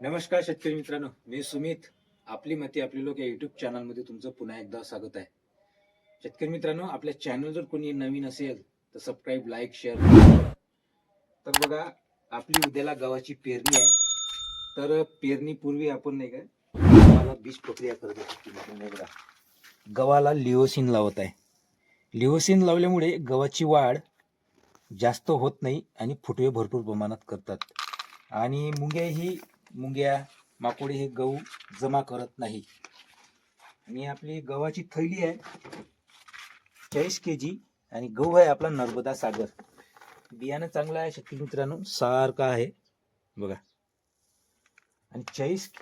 नमस्कार शेतकरी मित्रांनो मी सुमित. आपली मती आपली लोक या युट्यूब चॅनलमध्ये तुमचं पुन्हा एकदा स्वागत आहे. शेतकरी मित्रांनो आपल्या चॅनल जर कोणी नवीन असेल तर सबस्क्राईब लाईक शेअर तर बघा आपली उद्याला गव्हाची पेरणी आहे. तर पेरणीपूर्वी आपण नाही काय गव्हाला बीज प्रक्रिया करत असतो बघा गव्हाला लिओसिन लावत आहे. लिओसिन लावल्यामुळे गव्हाची वाढ जास्त होत नाही आणि फुटवे भरपूर प्रमाणात करतात. आणि मुंग्या ही मुंग्या माकोडे हे गहू जमा करत नाही. आणि आपली गव्हाची थैली आहे चाळीस के जी आणि गहू आहे आपला नर्मदा सागर. बियाणं चांगलं आहे शेतकरी मित्रांनो सारखं आहे. बघा. आणि चाळीस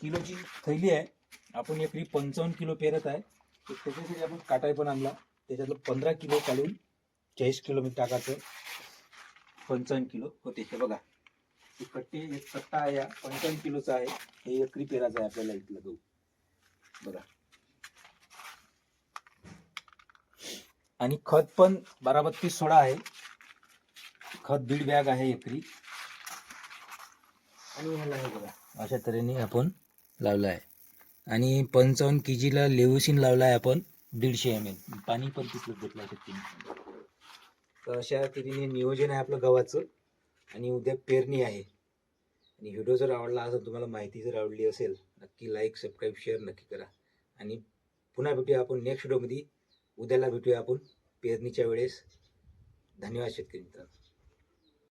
किलोची थैली आहे आपण एकरी पंचावन्न किलो पेरत आहे. तर त्याच्यासाठी आपण काटाय पण आणला. त्याच्यातलं पंधरा किलो काढून चाळीस किलो मी टाकायचं. पंचावन्न किलो होते. हे बघा. हे कट्टे एक कट्टा आहे या पंचावन्न किलोचा आहे. हे एकरी पेराचा आहे आपल्याला इथलं गहू. बघा. आणि खत पण बारा बत्तीस सोळा आहे. खत दीड बॅग आहे एकरी. आणि ह्याला हे बघा. अशा तऱ्हेने आपण लावलं आहे. आणि पंचावन्न के जीला लेवसिन लावला आहे आपण दीडशे एम एल पाणी पण तिथलं घेतलं आहे तर अशा तऱ्हेने नियोजन आहे आपलं गव्हाचं. आणि उद्या पेरणी आहे. आणि व्हिडिओ जर आवडला असेल तुम्हाला माहिती जर आवडली असेल नक्की लाईक सबस्क्राईब शेअर नक्की करा. आणि पुन्हा भेटूया आपण नेक्स्ट व्हिडिओमध्ये उद्याला भेटूया आपण पेरणीच्या वेळेस. धन्यवाद शेतकरी मित्रांनो.